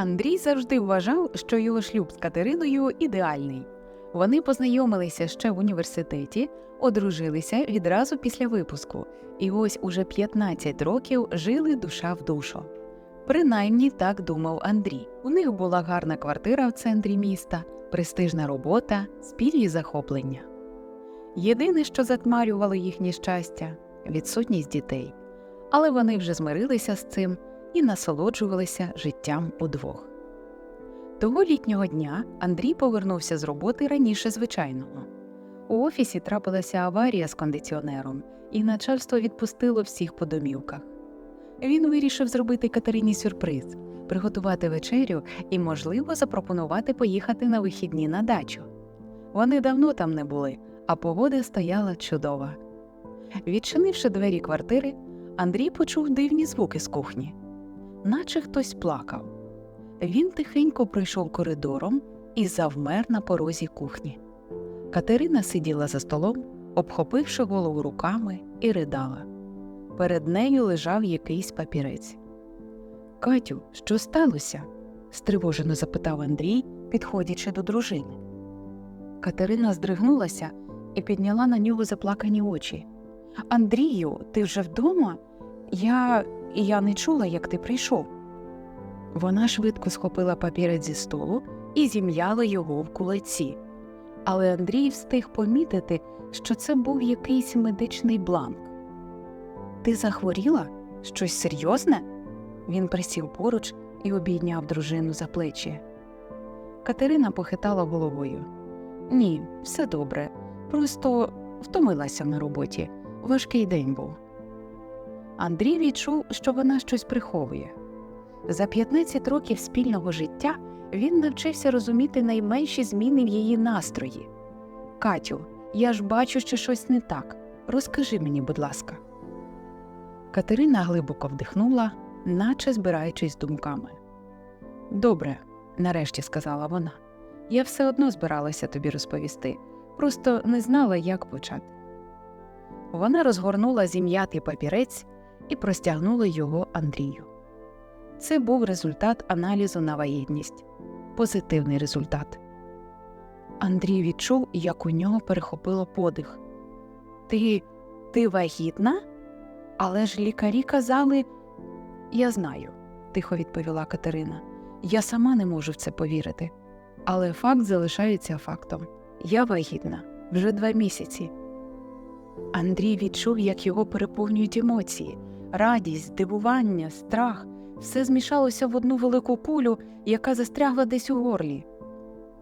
Андрій завжди вважав, що його шлюб з Катериною ідеальний. Вони познайомилися ще в університеті, одружилися відразу після випуску, і ось уже 15 років жили душа в душу. Принаймні так думав Андрій. У них була гарна квартира в центрі міста, престижна робота, спільні захоплення. Єдине, що затмарювало їхнє щастя відсутність дітей. Але вони вже змирилися з цим і насолоджувалися життям удвох. Того літнього дня Андрій повернувся з роботи раніше звичайного. У офісі трапилася аварія з кондиціонером, і начальство відпустило всіх по домівках. Він вирішив зробити Катерині сюрприз, приготувати вечерю і, можливо, запропонувати поїхати на вихідні на дачу. Вони давно там не були, а погода стояла чудова. Відчинивши двері квартири, Андрій почув дивні звуки з кухні, наче хтось плакав. Він тихенько пройшов коридором і завмер на порозі кухні. Катерина сиділа за столом, обхопивши голову руками, і ридала. Перед нею лежав якийсь папірець. Катю, що сталося? стривожено запитав Андрій, підходячи до дружини. Катерина здригнулася і підняла на нього заплакані очі. Андрію, ти вже вдома? Я. я не чула, як ти прийшов. Вона швидко схопила папірець зі столу і зім'яла його в кулаці. Але Андрій встиг помітити, що це був якийсь медичний бланк. Ти захворіла? Щось серйозне? Він присів поруч і обійняв дружину за плечі. Катерина похитала головою. Ні, все добре. Просто втомилася на роботі. Важкий день був. Андрій відчув, що вона щось приховує. За 15 років спільного життя він навчився розуміти найменші зміни в її настрої. Катю, я ж бачу, що щось не так. Розкажи мені, будь ласка. Катерина глибоко вдихнула, наче збираючись думками. Добре, нарешті сказала вона. Я все одно збиралася тобі розповісти, просто не знала, як почати. Вона розгорнула зім'ятий папірець і простягнула його Андрію. Це був результат аналізу на вагітність, позитивний результат. Андрій відчув, як у нього перехопило подих. Ти ти вагітна? Але ж лікарі казали, я знаю, тихо відповіла Катерина. Я сама не можу в це повірити. Але факт залишається фактом. Я вагітна вже два місяці. Андрій відчув, як його переповнюють емоції, радість, здивування, страх все змішалося в одну велику кулю, яка застрягла десь у горлі.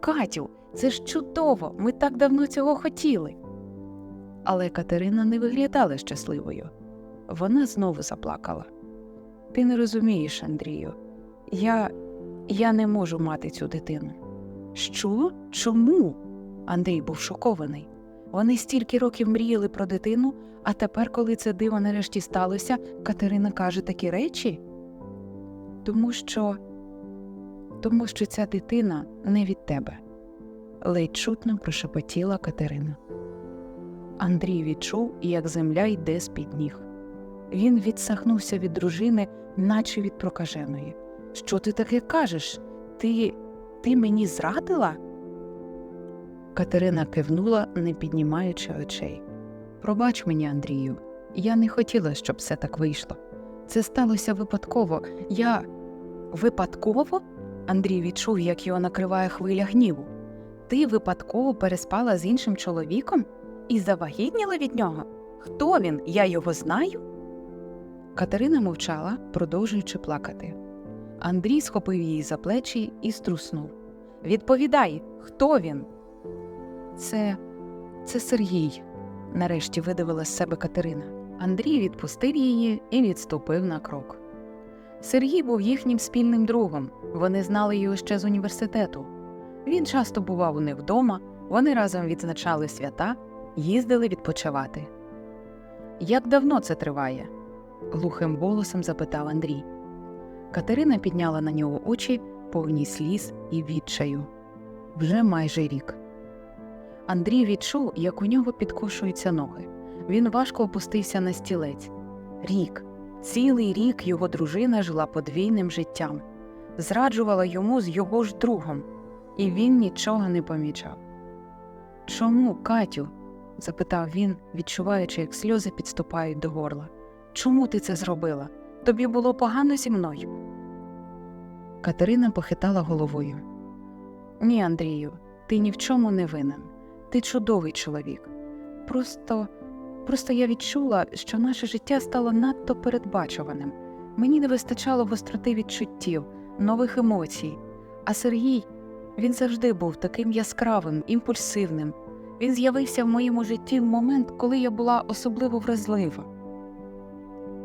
Катю, це ж чудово! Ми так давно цього хотіли. Але Катерина не виглядала щасливою. Вона знову заплакала. Ти не розумієш, Андрію, я, я не можу мати цю дитину. Що? Чому? Андрій був шокований. Вони стільки років мріяли про дитину, а тепер, коли це диво нарешті сталося, Катерина каже такі речі. Тому що тому що ця дитина не від тебе, ледь чутно прошепотіла Катерина. Андрій відчув, як земля йде з під ніг. Він відсахнувся від дружини, наче від прокаженої. Що ти таке кажеш? Ти ти мені зрадила? Катерина кивнула, не піднімаючи очей. Пробач мені, Андрію, я не хотіла, щоб все так вийшло. Це сталося випадково. Я. Випадково? Андрій відчув, як його накриває хвиля гніву. Ти випадково переспала з іншим чоловіком і завагітніла від нього? Хто він? Я його знаю? Катерина мовчала, продовжуючи плакати. Андрій схопив її за плечі і струснув. Відповідай, хто він? Це це Сергій, нарешті видавила з себе Катерина. Андрій відпустив її і відступив на крок. Сергій був їхнім спільним другом. Вони знали його ще з університету. Він часто бував у них вдома, вони разом відзначали свята, їздили відпочивати. Як давно це триває? глухим голосом запитав Андрій. Катерина підняла на нього очі, повні сліз і відчаю. Вже майже рік. Андрій відчув, як у нього підкошуються ноги. Він важко опустився на стілець. Рік, цілий рік його дружина жила подвійним життям. зраджувала йому з його ж другом, і він нічого не помічав. Чому, Катю? запитав він, відчуваючи, як сльози підступають до горла. Чому ти це зробила? Тобі було погано зі мною? Катерина похитала головою. Ні, Андрію, ти ні в чому не винен. Ти чудовий чоловік. Просто, просто я відчула, що наше життя стало надто передбачуваним. Мені не вистачало гостроти відчуттів, нових емоцій. А Сергій, він завжди був таким яскравим, імпульсивним. Він з'явився в моєму житті в момент, коли я була особливо вразлива.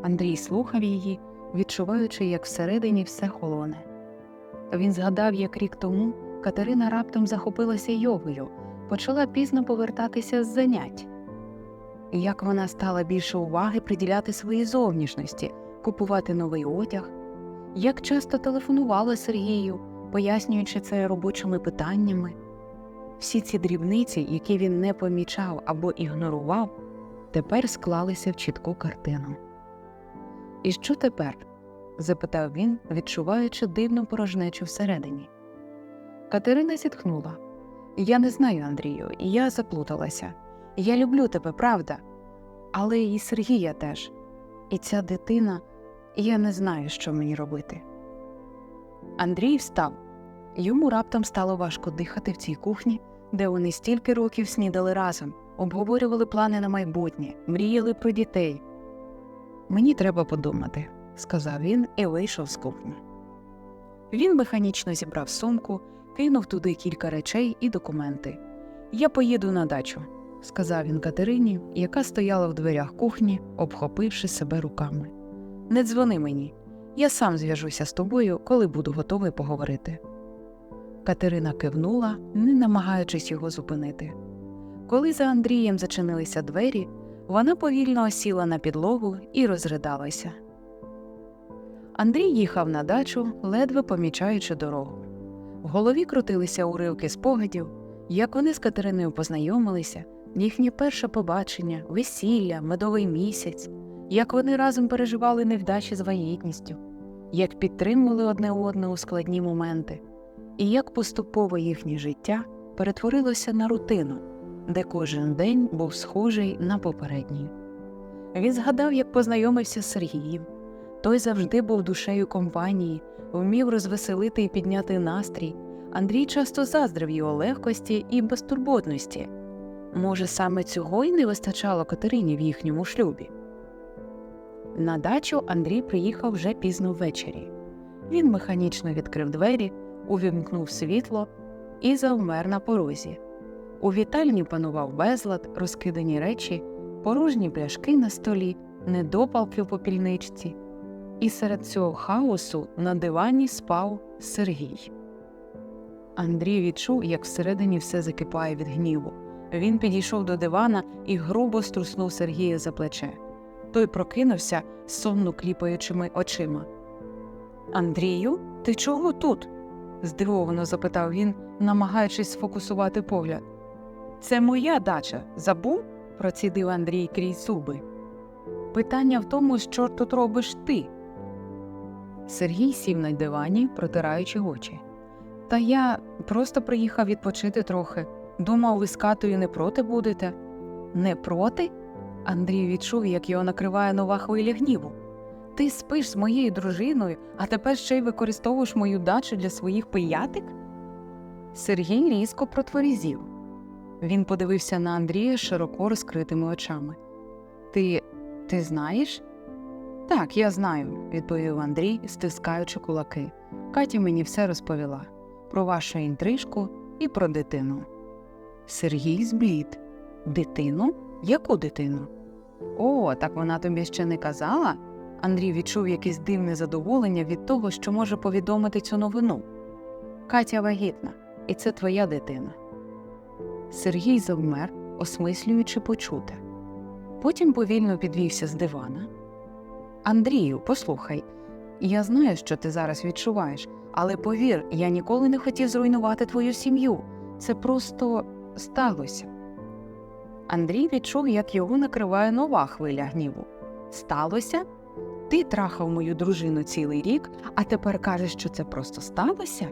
Андрій слухав її, відчуваючи, як всередині все холоне. Він згадав, як рік тому Катерина раптом захопилася йогою, почала пізно повертатися з занять. Як вона стала більше уваги приділяти своїй зовнішності, купувати новий одяг, як часто телефонувала Сергію, пояснюючи це робочими питаннями. Всі ці дрібниці, які він не помічав або ігнорував, тепер склалися в чітку картину. І що тепер? запитав він, відчуваючи дивну порожнечу всередині. Катерина зітхнула. Я не знаю, Андрію, я заплуталася. Я люблю тебе, правда. Але і Сергія теж. І ця дитина, я не знаю, що мені робити. Андрій встав. Йому раптом стало важко дихати в цій кухні, де вони стільки років снідали разом, обговорювали плани на майбутнє, мріяли про дітей. Мені треба подумати, сказав він і вийшов з кухні. Він механічно зібрав сумку, кинув туди кілька речей і документи. Я поїду на дачу, сказав він Катерині, яка стояла в дверях кухні, обхопивши себе руками. Не дзвони мені, я сам зв'яжуся з тобою, коли буду готовий поговорити. Катерина кивнула, не намагаючись його зупинити. Коли за Андрієм зачинилися двері, вона повільно осіла на підлогу і розридалася. Андрій їхав на дачу, ледве помічаючи дорогу. В голові крутилися уривки спогадів, як вони з Катериною познайомилися, їхнє перше побачення, весілля, медовий місяць, як вони разом переживали невдачі з вагітністю, як підтримували одне одне у складні моменти, і як поступово їхнє життя перетворилося на рутину, де кожен день був схожий на попередній. Він згадав, як познайомився з Сергієм. Той завжди був душею компанії, вмів розвеселити і підняти настрій. Андрій часто заздрив його легкості і безтурботності. Може, саме цього й не вистачало Катерині в їхньому шлюбі. На дачу Андрій приїхав вже пізно ввечері. Він механічно відкрив двері, увімкнув світло і завмер на порозі. У вітальні панував безлад, розкидані речі, порожні пляшки на столі, недопалки в попільничці. І серед цього хаосу на дивані спав Сергій. Андрій відчув, як всередині все закипає від гніву. Він підійшов до дивана і грубо струснув Сергія за плече. Той прокинувся, сонно кліпаючими очима. Андрію, ти чого тут? здивовано запитав він, намагаючись сфокусувати погляд. Це моя дача, забув? процідив Андрій крізь зуби. Питання в тому, що тут робиш ти. Сергій сів на дивані, протираючи очі. Та я просто приїхав відпочити трохи. Думав, ви з Катою не проти будете. Не проти? Андрій відчув, як його накриває нова хвиля гніву. Ти спиш з моєю дружиною, а тепер ще й використовуєш мою дачу для своїх пиятик? Сергій різко протворізів. Він подивився на Андрія широко розкритими очами. Ти ти знаєш? Так, я знаю, відповів Андрій, стискаючи кулаки. Катя мені все розповіла про вашу інтрижку і про дитину. Сергій зблід. Дитину? Яку дитину? О, так вона тобі ще не казала? Андрій відчув якесь дивне задоволення від того, що може повідомити цю новину. Катя вагітна, і це твоя дитина. Сергій завмер, осмислюючи почуте. Потім повільно підвівся з дивана. Андрію, послухай, я знаю, що ти зараз відчуваєш, але повір, я ніколи не хотів зруйнувати твою сім'ю. Це просто сталося. Андрій відчув, як його накриває нова хвиля гніву. Сталося? Ти трахав мою дружину цілий рік, а тепер кажеш, що це просто сталося?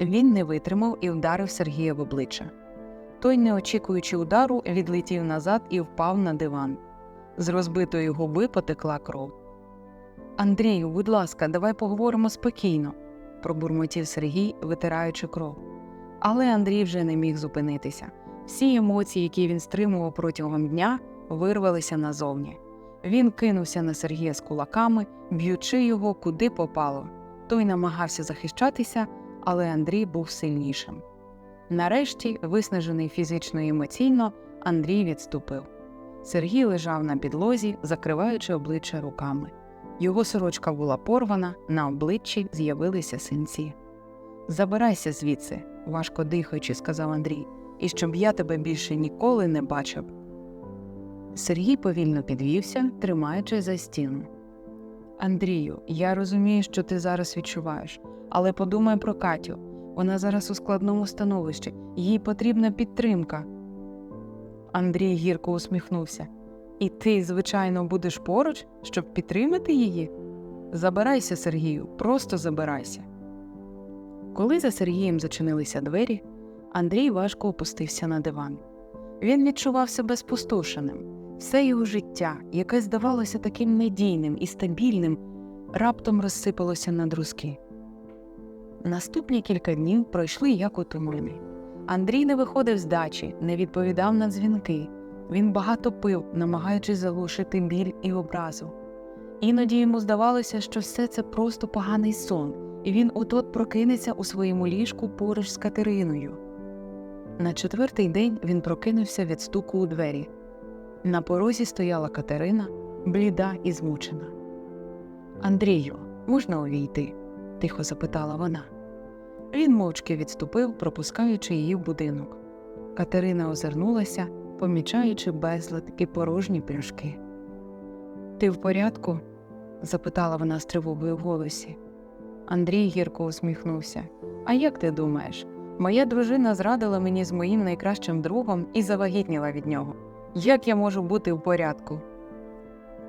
Він не витримав і вдарив Сергія в обличчя. Той, не очікуючи удару, відлетів назад і впав на диван. З розбитої губи потекла кров. Андрію, будь ласка, давай поговоримо спокійно, пробурмотів Сергій, витираючи кров. Але Андрій вже не міг зупинитися. Всі емоції, які він стримував протягом дня, вирвалися назовні. Він кинувся на Сергія з кулаками, б'ючи його куди попало. Той намагався захищатися, але Андрій був сильнішим. Нарешті, виснажений фізично і емоційно, Андрій відступив. Сергій лежав на підлозі, закриваючи обличчя руками. Його сорочка була порвана, на обличчі з'явилися синці. Забирайся звідси, важко дихаючи, сказав Андрій, і щоб я тебе більше ніколи не бачив. Сергій повільно підвівся, тримаючи за стіну. Андрію, я розумію, що ти зараз відчуваєш, але подумай про Катю. Вона зараз у складному становищі, їй потрібна підтримка. Андрій гірко усміхнувся. І ти, звичайно, будеш поруч, щоб підтримати її? Забирайся, Сергію, просто забирайся. Коли за Сергієм зачинилися двері, Андрій важко опустився на диван. Він відчував себе спустошеним. Все його життя, яке здавалося таким надійним і стабільним, раптом розсипалося на друзки. Наступні кілька днів пройшли як у тумані. Андрій не виходив з дачі, не відповідав на дзвінки. Він багато пив, намагаючись заглушити біль і образу. Іноді йому здавалося, що все це просто поганий сон, і він от-от прокинеться у своєму ліжку поруч з Катериною. На четвертий день він прокинувся від стуку у двері. На порозі стояла Катерина, бліда і змучена. Андрію, можна увійти? тихо запитала вона. Він мовчки відступив, пропускаючи її в будинок. Катерина озирнулася, помічаючи безлад і порожні пляшки. Ти в порядку? запитала вона з тривогою в голосі. Андрій гірко усміхнувся. А як ти думаєш? Моя дружина зрадила мені з моїм найкращим другом і завагітніла від нього. Як я можу бути в порядку?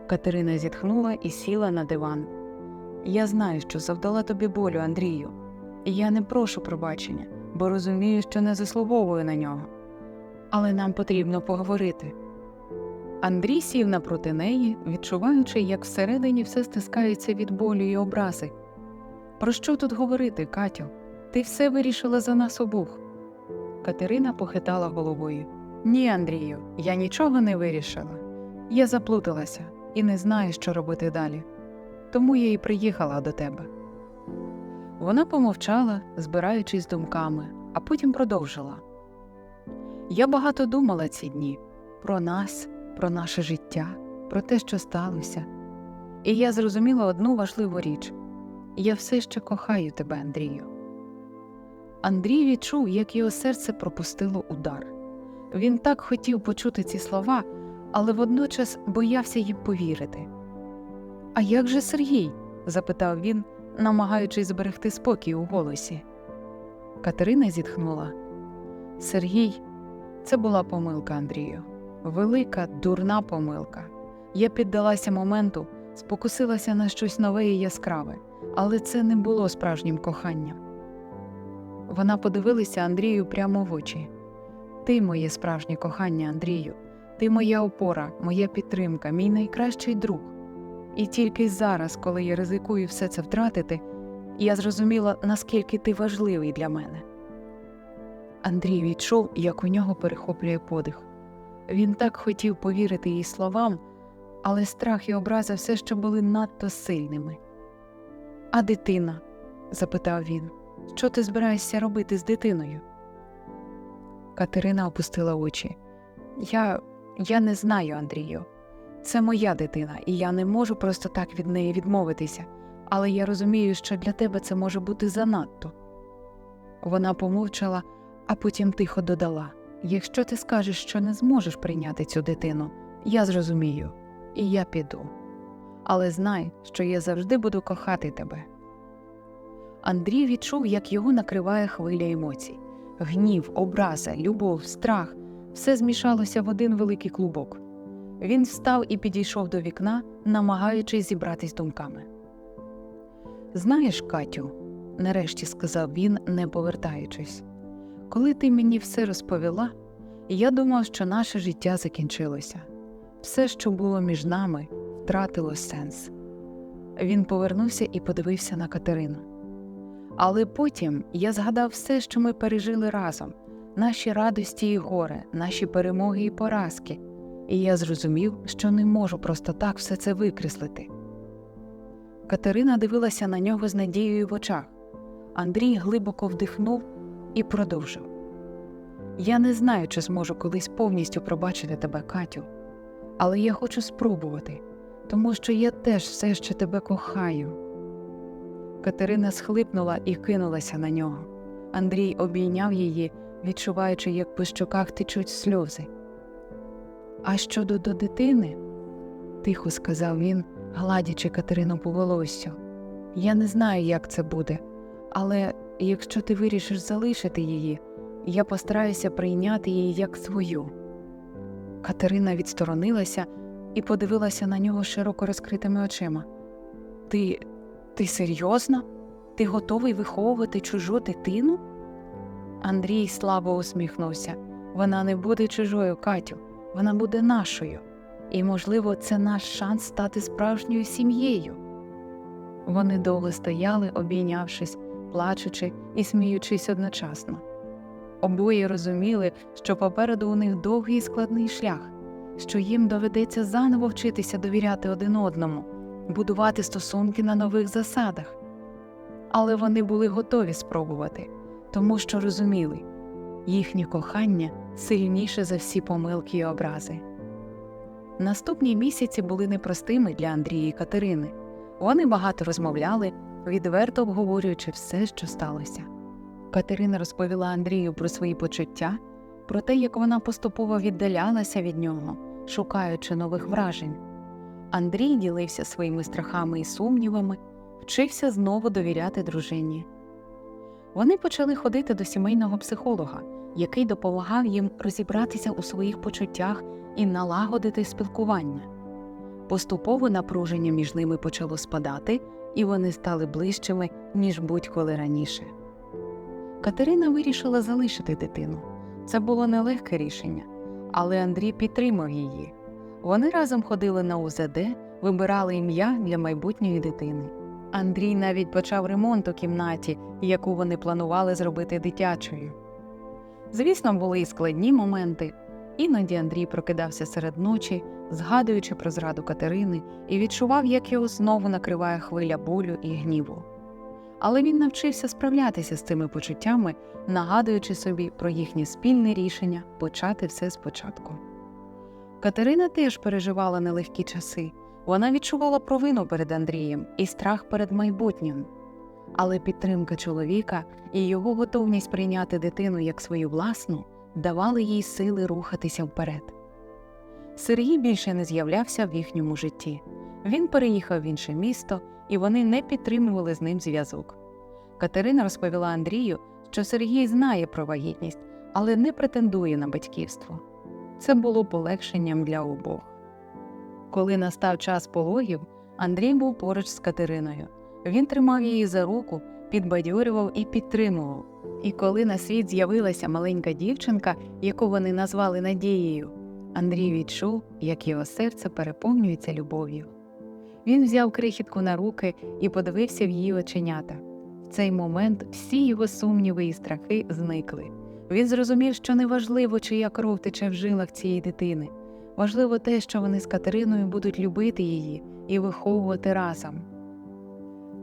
Катерина зітхнула і сіла на диван. Я знаю, що завдала тобі болю, Андрію. І я не прошу пробачення, бо розумію, що не заслуговую на нього. Але нам потрібно поговорити. Андрій сів напроти неї, відчуваючи, як всередині все стискається від болю і образи. Про що тут говорити, Катю? Ти все вирішила за нас обох. Катерина похитала головою. Ні, Андрію, я нічого не вирішила. Я заплуталася і не знаю, що робити далі. Тому я і приїхала до тебе. Вона помовчала, збираючись думками, а потім продовжила. Я багато думала ці дні про нас, про наше життя, про те, що сталося. І я зрозуміла одну важливу річ я все ще кохаю тебе, Андрію. Андрій відчув, як його серце пропустило удар. Він так хотів почути ці слова, але водночас боявся їм повірити. А як же Сергій? запитав він, намагаючись зберегти спокій у голосі. Катерина зітхнула. Сергій, це була помилка, Андрію. Велика, дурна помилка. Я піддалася моменту, спокусилася на щось нове і яскраве, але це не було справжнім коханням. Вона подивилася Андрію прямо в очі. Ти моє справжнє кохання, Андрію, ти моя опора, моя підтримка, мій найкращий друг. І тільки зараз, коли я ризикую все це втратити, я зрозуміла, наскільки ти важливий для мене. Андрій відчув, як у нього перехоплює подих. Він так хотів повірити її словам, але страх і образа все ще були надто сильними. А дитина? запитав він, що ти збираєшся робити з дитиною? Катерина опустила очі. Я, я не знаю, Андрію. Це моя дитина, і я не можу просто так від неї відмовитися, але я розумію, що для тебе це може бути занадто. Вона помовчала, а потім тихо додала Якщо ти скажеш, що не зможеш прийняти цю дитину, я зрозумію, і я піду. Але знай, що я завжди буду кохати тебе. Андрій відчув, як його накриває хвиля емоцій гнів, образа, любов, страх все змішалося в один великий клубок. Він встав і підійшов до вікна, намагаючись зібратись думками. Знаєш, Катю, нарешті сказав він, не повертаючись, коли ти мені все розповіла, я думав, що наше життя закінчилося. Все, що було між нами, втратило сенс. Він повернувся і подивився на Катерину. Але потім я згадав все, що ми пережили разом, наші радості і горе, наші перемоги і поразки, і я зрозумів, що не можу просто так все це викреслити. Катерина дивилася на нього з надією в очах. Андрій глибоко вдихнув і продовжив. Я не знаю, чи зможу колись повністю пробачити тебе, Катю, але я хочу спробувати, тому що я теж все ще тебе кохаю. Катерина схлипнула і кинулася на нього. Андрій обійняв її, відчуваючи, як по щоках течуть сльози. А щодо до дитини, тихо сказав він, гладячи Катерину по волоссю. Я не знаю, як це буде, але якщо ти вирішиш залишити її, я постараюся прийняти її як свою. Катерина відсторонилася і подивилася на нього широко розкритими очима. Ти. ти серйозно? Ти готовий виховувати чужу дитину? Андрій слабо усміхнувся. Вона не буде чужою, Катю, вона буде нашою. І, можливо, це наш шанс стати справжньою сім'єю. Вони довго стояли, обійнявшись, плачучи і сміючись одночасно. Обоє розуміли, що попереду у них довгий і складний шлях, що їм доведеться заново вчитися довіряти один одному, будувати стосунки на нових засадах. Але вони були готові спробувати, тому що розуміли їхнє кохання сильніше за всі помилки і образи. Наступні місяці були непростими для Андрія і Катерини. Вони багато розмовляли, відверто обговорюючи все, що сталося. Катерина розповіла Андрію про свої почуття, про те, як вона поступово віддалялася від нього, шукаючи нових вражень. Андрій ділився своїми страхами і сумнівами, вчився знову довіряти дружині. Вони почали ходити до сімейного психолога, який допомагав їм розібратися у своїх почуттях і налагодити спілкування. Поступово напруження між ними почало спадати, і вони стали ближчими, ніж будь-коли раніше. Катерина вирішила залишити дитину. Це було нелегке рішення, але Андрій підтримав її. Вони разом ходили на УЗД, вибирали ім'я для майбутньої дитини. Андрій навіть почав ремонт у кімнаті, яку вони планували зробити дитячою. Звісно, були і складні моменти. Іноді Андрій прокидався серед ночі, згадуючи про зраду Катерини, і відчував, як його знову накриває хвиля болю і гніву. Але він навчився справлятися з цими почуттями, нагадуючи собі про їхнє спільне рішення почати все спочатку. Катерина теж переживала нелегкі часи. Вона відчувала провину перед Андрієм і страх перед майбутнім. Але підтримка чоловіка і його готовність прийняти дитину як свою власну давали їй сили рухатися вперед. Сергій більше не з'являвся в їхньому житті. Він переїхав в інше місто, і вони не підтримували з ним зв'язок. Катерина розповіла Андрію, що Сергій знає про вагітність, але не претендує на батьківство. Це було полегшенням для обох. Коли настав час пологів, Андрій був поруч з Катериною. Він тримав її за руку, підбадьорював і підтримував. І коли на світ з'явилася маленька дівчинка, яку вони назвали Надією, Андрій відчув, як його серце переповнюється любов'ю. Він взяв крихітку на руки і подивився в її оченята. В цей момент всі його сумніви і страхи зникли. Він зрозумів, що неважливо, чия кров тече в жилах цієї дитини. Важливо те, що вони з Катериною будуть любити її і виховувати разом.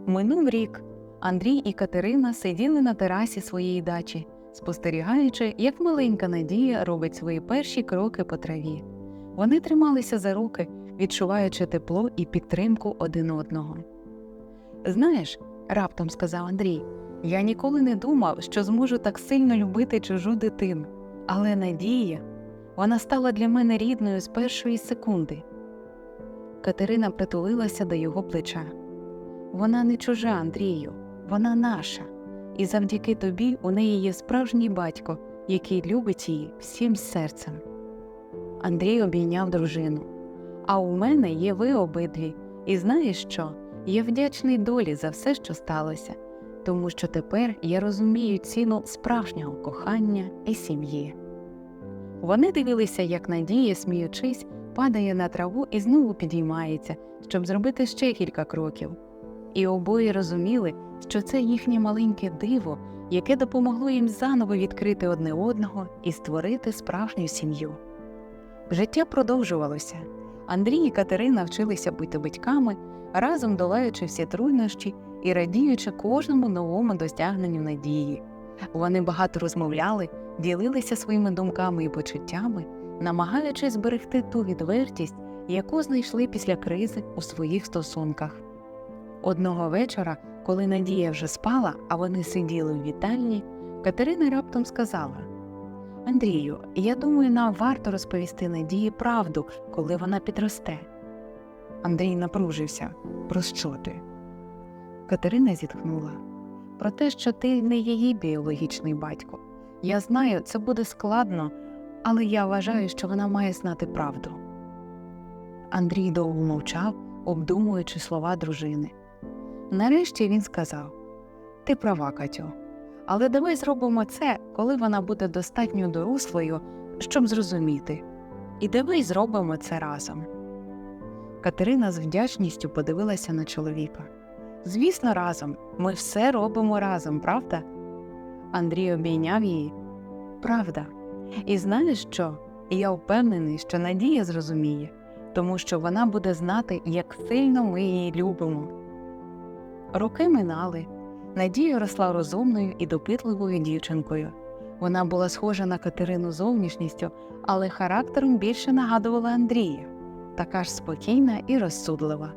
Минув рік. Андрій і Катерина сиділи на терасі своєї дачі, спостерігаючи, як маленька Надія робить свої перші кроки по траві. Вони трималися за руки, відчуваючи тепло і підтримку один одного. Знаєш, раптом сказав Андрій, я ніколи не думав, що зможу так сильно любити чужу дитину. Але Надія, вона стала для мене рідною з першої секунди. Катерина притулилася до його плеча. Вона не чужа Андрію, вона наша, і завдяки тобі у неї є справжній батько, який любить її всім серцем. Андрій обійняв дружину. А у мене є ви обидві. І знаєш що? Я вдячний долі за все, що сталося, тому що тепер я розумію ціну справжнього кохання і сім'ї. Вони дивилися, як Надія, сміючись, падає на траву і знову підіймається, щоб зробити ще кілька кроків. І обоє розуміли, що це їхнє маленьке диво, яке допомогло їм заново відкрити одне одного і створити справжню сім'ю. Життя продовжувалося. Андрій і Катерина вчилися бути батьками, разом долаючи всі труднощі і радіючи кожному новому досягненню надії. Вони багато розмовляли, ділилися своїми думками і почуттями, намагаючись зберегти ту відвертість, яку знайшли після кризи у своїх стосунках. Одного вечора, коли Надія вже спала, а вони сиділи у вітальні, Катерина раптом сказала Андрію, я думаю, нам варто розповісти Надії правду, коли вона підросте. Андрій напружився. Про що ти? Катерина зітхнула. Про те, що ти не її біологічний батько. Я знаю, це буде складно, але я вважаю, що вона має знати правду. Андрій довго мовчав, обдумуючи слова дружини. Нарешті він сказав: Ти права, Катю, але давай зробимо це, коли вона буде достатньо дорослою, щоб зрозуміти. І давай зробимо це разом. Катерина з вдячністю подивилася на чоловіка. Звісно, разом. Ми все робимо разом, правда? Андрій обійняв її. Правда. І знаєш що? Я впевнений, що Надія зрозуміє, тому що вона буде знати, як сильно ми її любимо. Роки минали. Надія росла розумною і допитливою дівчинкою. Вона була схожа на Катерину зовнішністю, але характером більше нагадувала Андрія, така ж спокійна і розсудлива.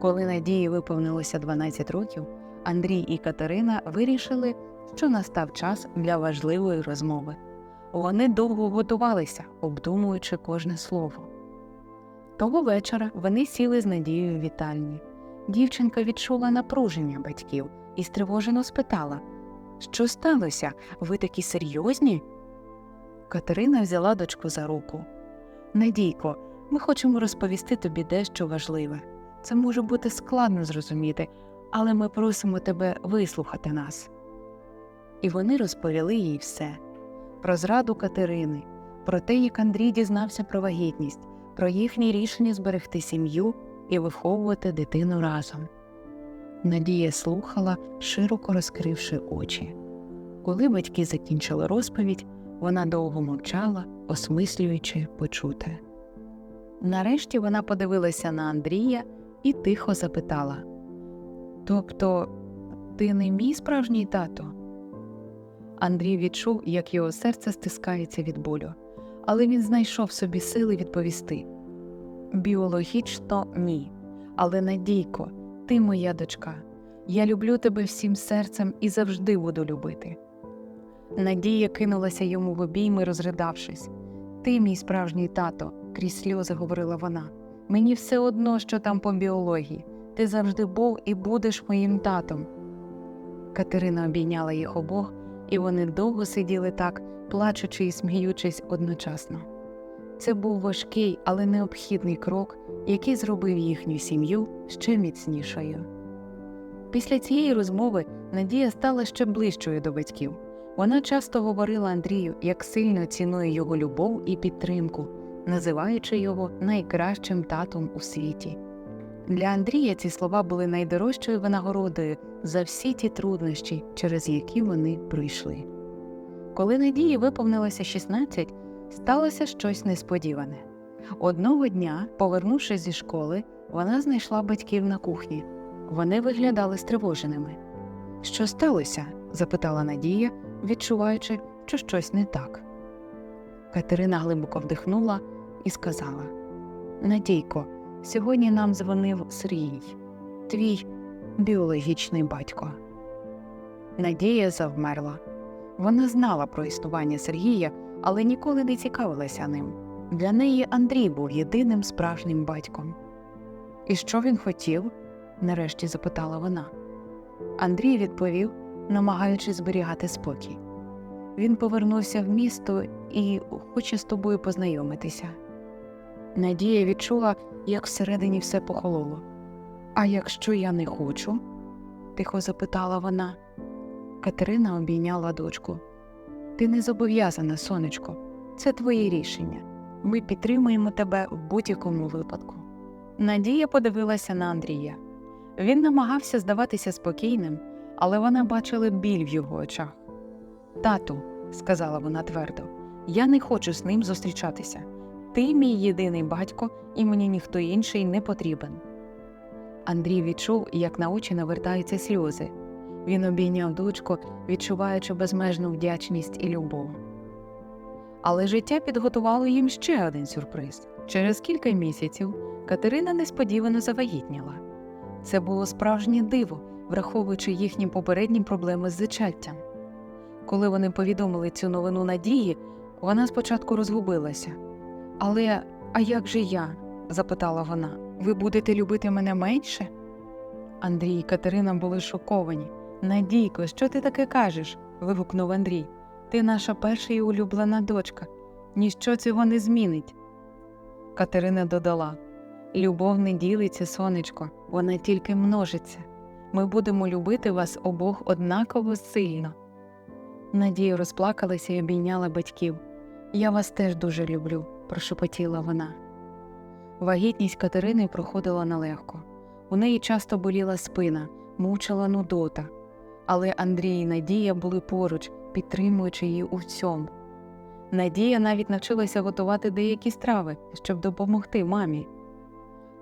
Коли Надії виповнилося 12 років, Андрій і Катерина вирішили, що настав час для важливої розмови. Вони довго готувалися, обдумуючи кожне слово. Того вечора вони сіли з Надією в вітальні. Дівчинка відчула напруження батьків і стривожено спитала Що сталося? Ви такі серйозні? Катерина взяла дочку за руку. Надійко, ми хочемо розповісти тобі дещо важливе. Це може бути складно зрозуміти, але ми просимо тебе вислухати нас. І вони розповіли їй все про зраду Катерини, про те, як Андрій дізнався про вагітність, про їхнє рішення зберегти сім'ю і виховувати дитину разом. Надія слухала, широко розкривши очі. Коли батьки закінчили розповідь, вона довго мовчала, осмислюючи почуте. Нарешті вона подивилася на Андрія і тихо запитала Тобто, ти не мій справжній тато? Андрій відчув, як його серце стискається від болю, але він знайшов собі сили відповісти Біологічно ні. Але Надійко, ти моя дочка. Я люблю тебе всім серцем і завжди буду любити. Надія кинулася йому в обійми, розридавшись. Ти, мій справжній тато, крізь сльози говорила вона. Мені все одно, що там по біології. Ти завжди був і будеш моїм татом. Катерина обійняла їх обох, і вони довго сиділи так, плачучи і сміючись одночасно. Це був важкий, але необхідний крок, який зробив їхню сім'ю ще міцнішою. Після цієї розмови Надія стала ще ближчою до батьків. Вона часто говорила Андрію, як сильно цінує його любов і підтримку, називаючи його найкращим татом у світі. Для Андрія ці слова були найдорожчою винагородою за всі ті труднощі, через які вони пройшли. Коли Надії виповнилося 16, сталося щось несподіване. Одного дня, повернувшись зі школи, вона знайшла батьків на кухні. Вони виглядали стривоженими. Що сталося? запитала Надія, відчуваючи, що щось не так. Катерина глибоко вдихнула і сказала Надійко, сьогодні нам дзвонив Сергій, твій біологічний батько. Надія завмерла. Вона знала про існування Сергія, але ніколи не цікавилася ним. Для неї Андрій був єдиним справжнім батьком. І що він хотів? нарешті запитала вона. Андрій відповів, намагаючись зберігати спокій. Він повернувся в місто і хоче з тобою познайомитися. Надія відчула, як всередині все похололо. А якщо я не хочу? тихо запитала вона. Катерина обійняла дочку. Ти не зобов'язана, сонечко, це твоє рішення. Ми підтримуємо тебе в будь-якому випадку. Надія подивилася на Андрія. Він намагався здаватися спокійним, але вона бачила біль в його очах. Тату, сказала вона твердо, я не хочу з ним зустрічатися. Ти мій єдиний батько, і мені ніхто інший не потрібен. Андрій відчув, як на очі навертаються сльози. Він обійняв дочку, відчуваючи безмежну вдячність і любов. Але життя підготувало їм ще один сюрприз. Через кілька місяців Катерина несподівано завагітніла. Це було справжнє диво, враховуючи їхні попередні проблеми з зачаттям. Коли вони повідомили цю новину Надії, вона спочатку розгубилася. Але а як же я? запитала вона. Ви будете любити мене менше? Андрій і Катерина були шоковані. Надійко, що ти таке кажеш? вигукнув Андрій. Ти наша перша і улюблена дочка. Ніщо цього не змінить. Катерина додала Любов не ділиться, сонечко, вона тільки множиться. Ми будемо любити вас обох однаково сильно. Надія розплакалася і обійняла батьків. Я вас теж дуже люблю, прошепотіла вона. Вагітність Катерини проходила нелегко. У неї часто боліла спина, мучила нудота. Але Андрій і Надія були поруч, підтримуючи її у всьому. Надія навіть навчилася готувати деякі страви, щоб допомогти мамі.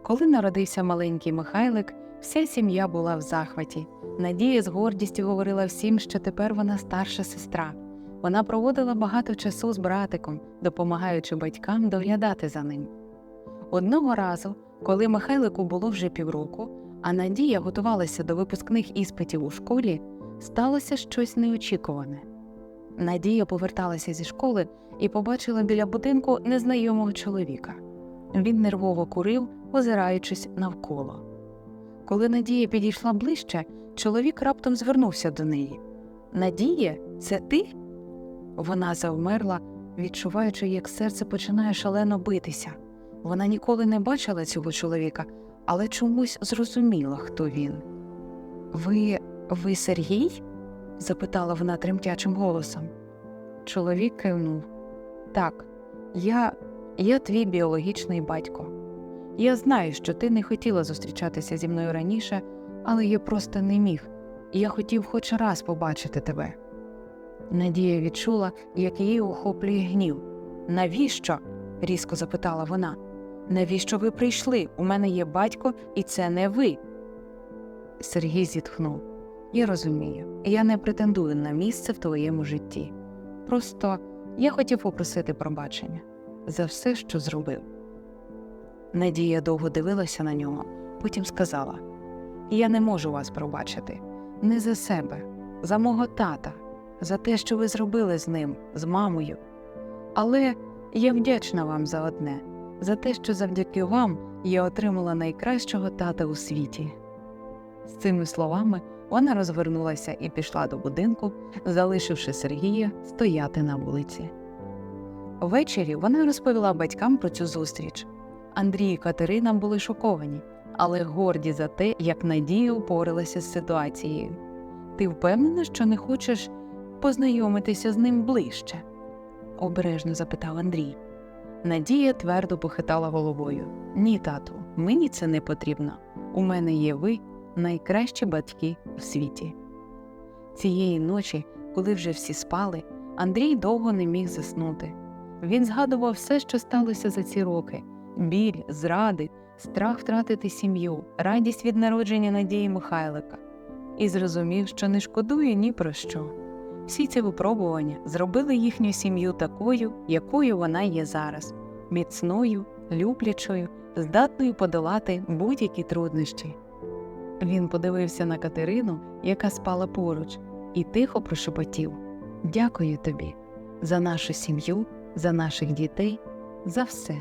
Коли народився маленький Михайлик, вся сім'я була в захваті. Надія з гордістю говорила всім, що тепер вона старша сестра. Вона проводила багато часу з братиком, допомагаючи батькам доглядати за ним. Одного разу, коли Михайлику було вже півроку, а Надія готувалася до випускних іспитів у школі, сталося щось неочікуване. Надія поверталася зі школи і побачила біля будинку незнайомого чоловіка. Він нервово курив, озираючись навколо. Коли Надія підійшла ближче, чоловік раптом звернувся до неї. Надія, це ти? Вона завмерла, відчуваючи, як серце починає шалено битися. Вона ніколи не бачила цього чоловіка, але чомусь зрозуміла, хто він. Ви ви Сергій? запитала вона тремтячим голосом. Чоловік кивнув. Так, я, я твій біологічний батько. Я знаю, що ти не хотіла зустрічатися зі мною раніше, але я просто не міг, я хотів хоч раз побачити тебе. Надія відчула, як її охоплює гнів. Навіщо? різко запитала вона. Навіщо ви прийшли? У мене є батько, і це не ви. Сергій зітхнув. Я розумію, я не претендую на місце в твоєму житті. Просто я хотів попросити пробачення за все, що зробив. Надія довго дивилася на нього, потім сказала: Я не можу вас пробачити, не за себе, за мого тата, за те, що ви зробили з ним, з мамою. Але я вдячна вам за одне, за те, що завдяки вам я отримала найкращого тата у світі. З цими словами вона розвернулася і пішла до будинку, залишивши Сергія стояти на вулиці. Ввечері вона розповіла батькам про цю зустріч. Андрій і Катерина були шоковані, але горді за те, як Надія упоралася з ситуацією. Ти впевнена, що не хочеш познайомитися з ним ближче? обережно запитав Андрій. Надія твердо похитала головою. Ні, тату, мені це не потрібно. У мене є ви, найкращі батьки в світі. Цієї ночі, коли вже всі спали, Андрій довго не міг заснути. Він згадував все, що сталося за ці роки: біль, зради, страх втратити сім'ю, радість від народження Надії Михайлика, і зрозумів, що не шкодує ні про що. Всі ці випробування зробили їхню сім'ю такою, якою вона є зараз міцною, люблячою, здатною подолати будь-які труднощі. Він подивився на Катерину, яка спала поруч, і тихо прошепотів Дякую тобі за нашу сім'ю, за наших дітей, за все.